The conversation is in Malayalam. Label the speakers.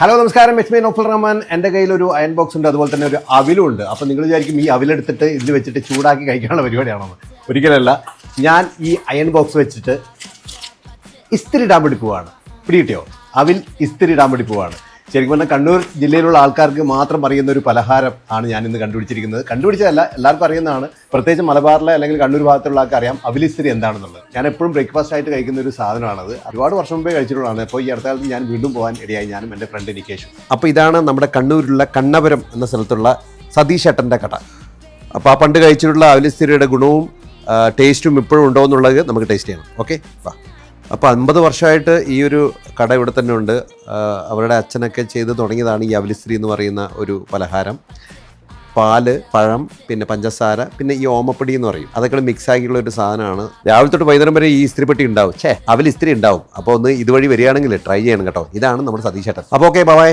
Speaker 1: ഹലോ നമസ്കാരം. എച്ച് മൈ നോഫൽ റഹ്മാൻ എന്റെ കയ്യിൽ ഒരു അയൺ ബോക്സ് ഉണ്ട്. അതുപോലെ തന്നെ ഒരു അവിലും ഉണ്ട് അപ്പോൾ നിങ്ങൾ വിചാരിക്കും ഈ അവിലെടുത്തിട്ട് ഇതിൽ വെച്ചിട്ട് ചൂടാക്കി കഴിക്കാനുള്ള പരിപാടിയാണോ? ഒരിക്കലല്ല. ഞാൻ ഈ അയൺ ബോക്സ് വെച്ചിട്ട് ഇസ്തിരി ഇടാൻ വേണ്ടി പോവാണ്. പിടികിട്ടിയോ? അവിൽ ഇസ്തിരി ഇടാൻ പോവാണ്. ശരിക്കും പറഞ്ഞാൽ കണ്ണൂർ ജില്ലയിലുള്ള ആൾക്കാർക്ക് മാത്രം അറിയുന്ന ഒരു പലഹാരം ആണ് ഞാൻ ഇന്ന് കണ്ടുപിടിച്ചിരിക്കുന്നത്. കണ്ടുപിടിച്ചതല്ല എല്ലാവർക്കും അറിയുന്നതാണ്. പ്രത്യേകിച്ച് മലബാറിലെ അല്ലെങ്കിൽ കണ്ണൂർ ഭാഗത്തുള്ള ആൾക്കാർ അറിയാം അവലിസ്ഥിരി എന്താണെന്നുള്ളത്. ഞാൻ എപ്പോഴും ബ്രേക്ക്ഫാസ്റ്റ് ആയിട്ട് കഴിക്കുന്ന ഒരു സാധനമാണത്. ഒരുപാട് വർഷം മുമ്പേ കഴിച്ചിട്ടുള്ളതാണ്. അപ്പോൾ ഈ അടുത്ത കാലത്ത് ഞാൻ വീണ്ടും പോകാൻ ഇടയായി. ഞാനും എന്റെ ഫ്രണ്ട് നിക്കേഷും അപ്പോൾ ഇതാണ് നമ്മുടെ കണ്ണൂരിലുള്ള കണ്ണപുരം എന്ന സ്ഥലത്തുള്ള സതീഷ് ഏട്ടന്റെ കട. അപ്പോൾ ആ പണ്ട് കഴിച്ചിട്ടുള്ള അവലിസ്ഥിരിയുടെ ഗുണവും ടേസ്റ്റും ഇപ്പോഴും ഉണ്ടോ എന്നുള്ളത് നമുക്ക് ടേസ്റ്റ് ചെയ്യണം ഓക്കെ വാ. അപ്പോൾ അൻപത് വർഷമായിട്ട് ഈ ഒരു കട ഇവിടെ തന്നെ ഉണ്ട്. അവരുടെ അച്ഛനൊക്കെ ചെയ്ത് തുടങ്ങിയതാണ് ഈ അവലിസ്ത്രി എന്ന് പറയുന്ന ഒരു പലഹാരം. പാൽ പഴം പിന്നെ പഞ്ചസാര പിന്നെ ഈ ഓമപ്പൊടി എന്ന് പറയും. അതൊക്കെ മിക്സ് ആക്കിയുള്ള ഒരു സാധനമാണ്. രാവിലെ തൊട്ട് വൈകുന്നേരം വരെ ഈ ഇസ്ത്രിപ്പെട്ടി ഉണ്ടാവും. ഛേ അവൽ ഉണ്ടാവും. അപ്പോൾ ഒന്ന് ഇതുവഴി വരികയാണെങ്കിൽ ട്രൈ ചെയ്യണം കേട്ടോ. ഇതാണ് നമ്മുടെ സതീശേട്ടൻ അപ്പോൾ ഓക്കെ ബൈ